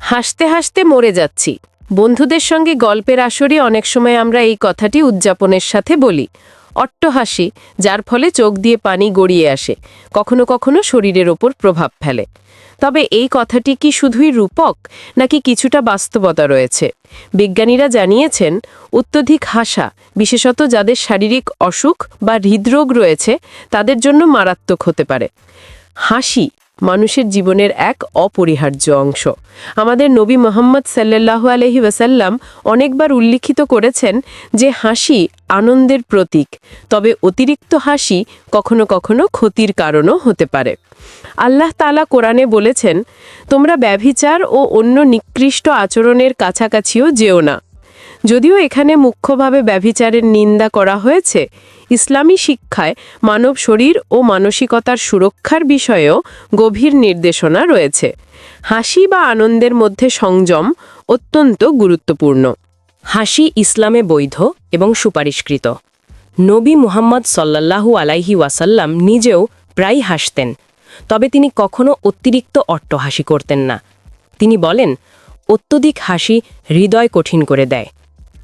হাসতে হাসতে মরে যাচ্ছি। বন্ধুদের সঙ্গে গল্পের আসরে অনেক সময় আমরা এই কথাটি উদযাপনের সাথে বলি। অট্টহাসি যার ফলে চোখ দিয়ে পানি গড়িয়ে আসে, কখনো কখনো শরীরের ওপর প্রভাব ফেলে। তবে এই কথাটি কি শুধুই রূপক, নাকি কিছুটা বাস্তবতা রয়েছে? বিজ্ঞানীরা জানিয়েছেন, অত্যধিক হাসা, বিশেষত যাদের শারীরিক অসুখ বা হৃদরোগ রয়েছে, তাদের জন্য মারাত্মক হতে পারে। হাসি মানুষের জীবনের এক অপরিহার্য অংশ। আমাদের নবী মোহাম্মদ সাল্লাল্লাহু আলহি ওয়াসাল্লাম অনেকবার উল্লিখিত করেছেন যে হাসি আনন্দের প্রতীক, তবে অতিরিক্ত হাসি কখনো কখনো ক্ষতির কারণও হতে পারে। আল্লাহ তালা কোরআনে বলেছেন, তোমরা ব্যভিচার ও অন্য নিকৃষ্ট আচরণের কাছাকাছিও যেও না। যদিও এখানে মুখ্যভাবে ব্যভিচারের নিন্দা করা হয়েছে, ইসলামী শিক্ষায় মানব শরীর ও মানসিকতার সুরক্ষার বিষয়েও গভীর নির্দেশনা রয়েছে। হাসি বা আনন্দের মধ্যে সংযম অত্যন্ত গুরুত্বপূর্ণ। হাসি ইসলামে বৈধ এবং সুপারিশকৃত নবী মুহাম্মদ সাল্লাল্লাহু আলাইহি ওয়াসাল্লাম নিজেও প্রায় হাসতেন, তবে তিনি কখনো অতিরিক্ত অট্টহাসি করতেন না। তিনি বলেন, অত্যধিক হাসি হৃদয় কঠিন করে দেয়।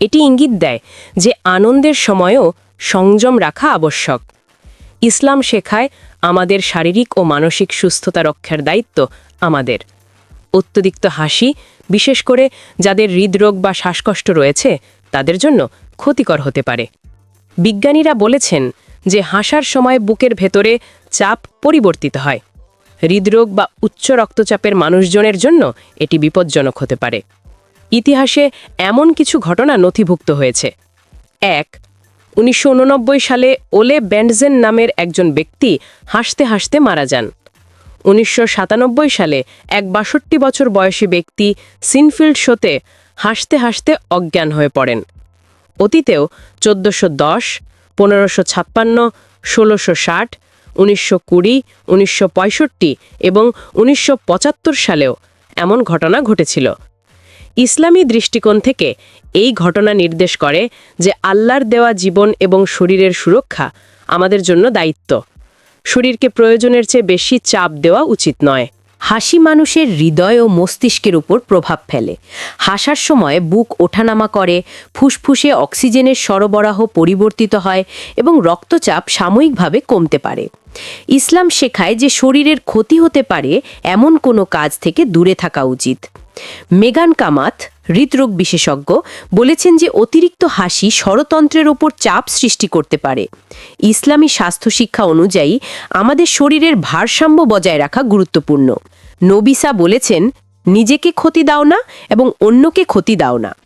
এটি ইঙ্গিত দেয় যে আনন্দের সময়ও সংযম রাখা আবশ্যক। ইসলাম শেখায় আমাদের শারীরিক ও মানসিক সুস্থতা রক্ষার দায়িত্ব আমাদের। অত্যধিক্ত হাসি, বিশেষ করে যাদের হৃদরোগ বা শ্বাসকষ্ট রয়েছে, তাদের জন্য ক্ষতিকর হতে পারে। বিজ্ঞানীরা বলেছেন যে হাসার সময় বুকের ভেতরে চাপ পরিবর্তিত হয়। হৃদরোগ বা উচ্চ রক্তচাপের মানুষজনের জন্য এটি বিপজ্জনক হতে পারে। ইতিহাসে এমন কিছু ঘটনা নথিভুক্ত হয়েছে। এক, উনিশশো সালে ওলে ব্যান্ডজেন নামের একজন ব্যক্তি হাসতে হাসতে মারা যান। উনিশশো সাতানব্বই সালে এক বাষট্টি বছর বয়সী ব্যক্তি সিনফিল্ড শোতে হাসতে হাসতে অজ্ঞান হয়ে পড়েন। অতীতেও চোদ্দোশো দশ, পনেরোশো ছাপ্পান্ন, ষোলোশো ষাট, উনিশশো কুড়ি, উনিশশো পঁয়ষট্টি এবং উনিশশো পঁচাত্তর সালেও এমন ঘটনা ঘটেছিল। ইসলামী দৃষ্টিকোণ থেকে এই ঘটনা নির্দেশ করে যে আল্লাহর দেওয়া জীবন এবং শরীরের সুরক্ষা আমাদের জন্য দায়িত্ব। শরীরকে প্রয়োজনের চেয়ে বেশি চাপ দেওয়া উচিত নয়। হাসি মানুষের হৃদয় ও মস্তিষ্কের উপর প্রভাব ফেলে। হাসার সময় বুক ওঠানামা করে, ফুসফুসে অক্সিজেনের সরবরাহ পরিবর্তিত হয় এবং রক্তচাপ সাময়িকভাবে কমতে পারে। ইসলাম শেখায় যে শরীরের ক্ষতি হতে পারে এমন কোনো কাজ থেকে দূরে থাকা উচিত। মেগান কামাত, হৃদরোগ বিশেষজ্ঞ, বলেছেন যে অতিরিক্ত হাসি স্বরতন্ত্রের ওপর চাপ সৃষ্টি করতে পারে। ইসলামী স্বাস্থ্য শিক্ষা অনুযায়ী আমাদের শরীরের ভারসাম্য বজায় রাখা গুরুত্বপূর্ণ। নবিসা বলেছেন, নিজেকে ক্ষতি দাও না এবং অন্যকে ক্ষতি দাও না।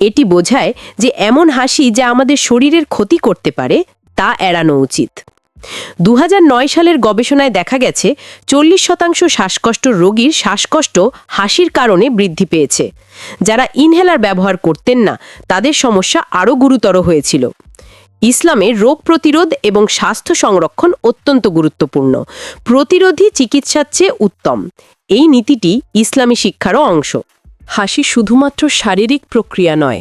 এটি বোঝায় যে এমন হাসি যা আমাদের শরীরের ক্ষতি করতে পারে, তা এড়ানো উচিত। দু হাজার নয় সালের গবেষণায় দেখা গেছে, চল্লিশ শতাংশ শ্বাসকষ্ট রোগীর শ্বাসকষ্ট হাসির কারণে বৃদ্ধি পেয়েছে। যারা ইনহেলার ব্যবহার করতেন না, তাদের সমস্যা আরও গুরুতর হয়েছিল। ইসলামে রোগ প্রতিরোধ এবং স্বাস্থ্য সংরক্ষণ অত্যন্ত গুরুত্বপূর্ণ। প্রতিরোধী চিকিৎসার চেয়ে উত্তম। এই নীতিটি ইসলামী শিক্ষারও অংশ। হাসি শুধুমাত্র শারীরিক প্রক্রিয়া নয়,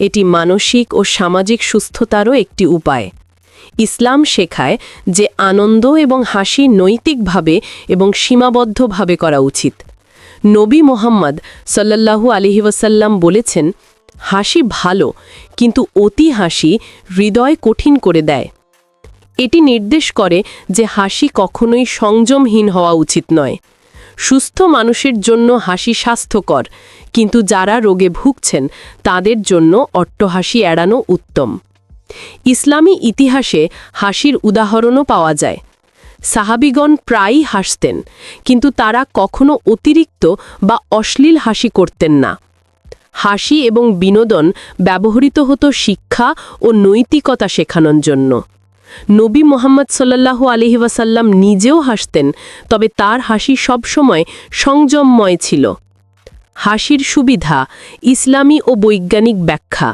এটি মানসিক ও সামাজিক সুস্থতারও একটি উপায়। ইসলাম শেখায় যে আনন্দ এবং হাসি নৈতিকভাবে এবং সীমাবদ্ধভাবে করা উচিত। নবী মোহাম্মদ সাল্লাল্লাহু আলহি ওয়াসাল্লাম বলেছেন, হাসি ভালো, কিন্তু অতি হাসি হৃদয় কঠিন করে দেয়। এটি নির্দেশ করে যে হাসি কখনোই সংযমহীন হওয়া উচিত নয়। সুস্থ মানুষের জন্য হাসি স্বাস্থ্যকর, কিন্তু যারা রোগে ভুগছেন, তাদের জন্য অট্টহাসি এড়ানো উত্তম। ইসলামী ইতিহাসে হাসির উদাহরণও পাওয়া যায়। সাহাবিগণ প্রায়ই হাসতেন, কিন্তু তারা কখনো অতিরিক্ত বা অশ্লীল হাসি করতেন না। হাসি এবং বিনোদন ব্যবহৃত হতো শিক্ষা ও নৈতিকতা শেখানোর জন্য। নবী মোহাম্মদ সাল্লাল্লাহু আলহি ওয়াসাল্লাম নিজেও হাসতেন, তবে তার হাসি সবসময় সংযমময় ছিল। হাসির সুবিধা ইসলামী ও বৈজ্ঞানিক ব্যাখ্যা।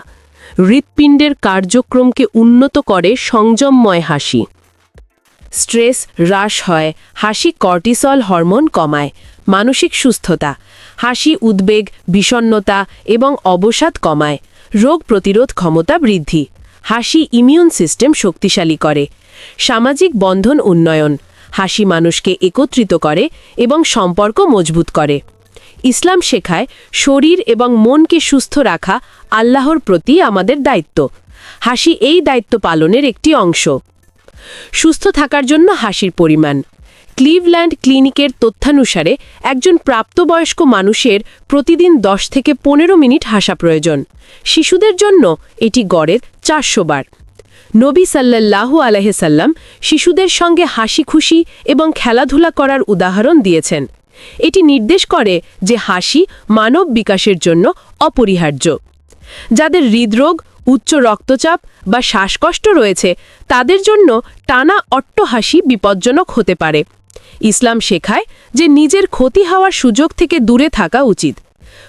হৃৎপিণ্ডের কার্যক্রমকে উন্নত করে সংযমময় হাসি। স্ট্রেস হ্রাস হয়, হাসি কর্টিসল হরমোন কমায়, মানসিক সুস্থতা, হাসি উদ্বেগ বিষণ্নতা এবং অবসাদ কমায়, রোগ প্রতিরোধ ক্ষমতা বৃদ্ধি, হাসি ইমিউন সিস্টেম শক্তিশালী করে, সামাজিক বন্ধন উন্নয়ন, হাসি মানুষকে একত্রিত করে এবং সম্পর্ক মজবুত করে। ইসলাম শেখায়, শরীর এবং মনকে সুস্থ রাখা আল্লাহর প্রতি আমাদের দায়িত্ব। হাসি এই দায়িত্ব পালনের একটি অংশ। সুস্থ থাকার জন্য হাসির পরিমাণ। ক্লিভল্যান্ড ক্লিনিকের তথ্যানুসারে একজন প্রাপ্তবয়স্ক মানুষের প্রতিদিন 10 থেকে পনেরো মিনিট হাসা প্রয়োজন। শিশুদের জন্য এটি গড়ের চারশো বার। নবী সাল্লাল্লাহু আলহিসাল্লাম শিশুদের সঙ্গে হাসি খুশি এবং খেলাধুলা করার উদাহরণ দিয়েছেন। এটি নির্দেশ করে যে হাসি মানব বিকাশের জন্য অপরিহার্য। যাদের হৃদরোগ, উচ্চ রক্তচাপ বা শ্বাসকষ্ট রয়েছে, তাদের জন্য টানা অট্টহাসি বিপজ্জনক হতে পারে। ইসলাম শেখায় যে নিজের ক্ষতি হওয়ার সুযোগ থেকে দূরে থাকা উচিত।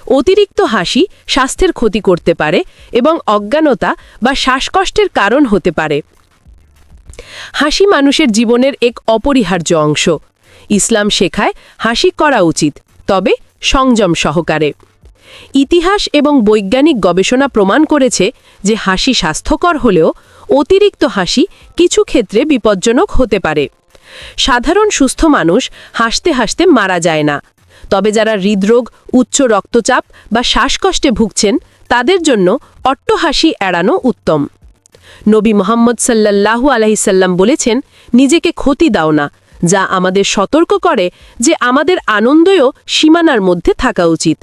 অতিরিক্ত হাসি স্বাস্থ্যের ক্ষতি করতে পারে এবং অজ্ঞানতা বা শ্বাসকষ্টের কারণ হতে পারে। হাসি মানুষের জীবনের এক অপরিহার্য অংশ। ইসলাম শেখায় হাসি করা উচিত, তবে সংযম সহকারে। ইতিহাস এবং বৈজ্ঞানিক গবেষণা প্রমাণ করেছে যে হাসি স্বাস্থ্যকর হলেও অতিরিক্ত হাসি কিছু ক্ষেত্রে বিপজ্জনক হতে পারে। সাধারণ সুস্থ মানুষ হাসতে হাসতে মারা যায় না। তবে যারা হৃদরোগ, উচ্চ রক্তচাপ বা শ্বাসকষ্টে ভুগছেন, তাদের জন্য অট্টহাসি এড়ানো উত্তম। নবী মোহাম্মদ সাল্লাল্লাহু আলাইসাল্লাম বলেছেন, নিজেকে ক্ষতি দাও না যা আমাদের সতর্ক করে যে আমাদের আনন্দও সীমানার মধ্যে থাকা উচিত।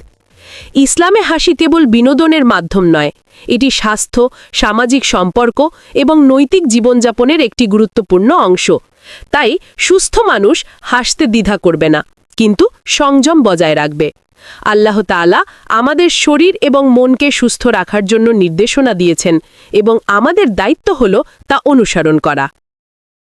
ইসলামে হাসি কেবল বিনোদনের মাধ্যম নয়, এটি স্বাস্থ্য, সামাজিক সম্পর্ক এবং নৈতিক জীবনযাপনের একটি গুরুত্বপূর্ণ অংশ। তাই সুস্থ মানুষ হাসতে দ্বিধা করবে না, কিন্তু সংযম বজায় রাখবে। আল্লাহ তাআলা আমাদের শরীর এবং মনকে সুস্থ রাখার জন্য নির্দেশনা দিয়েছেন এবং আমাদের দায়িত্ব হল তা অনুসরণ করা।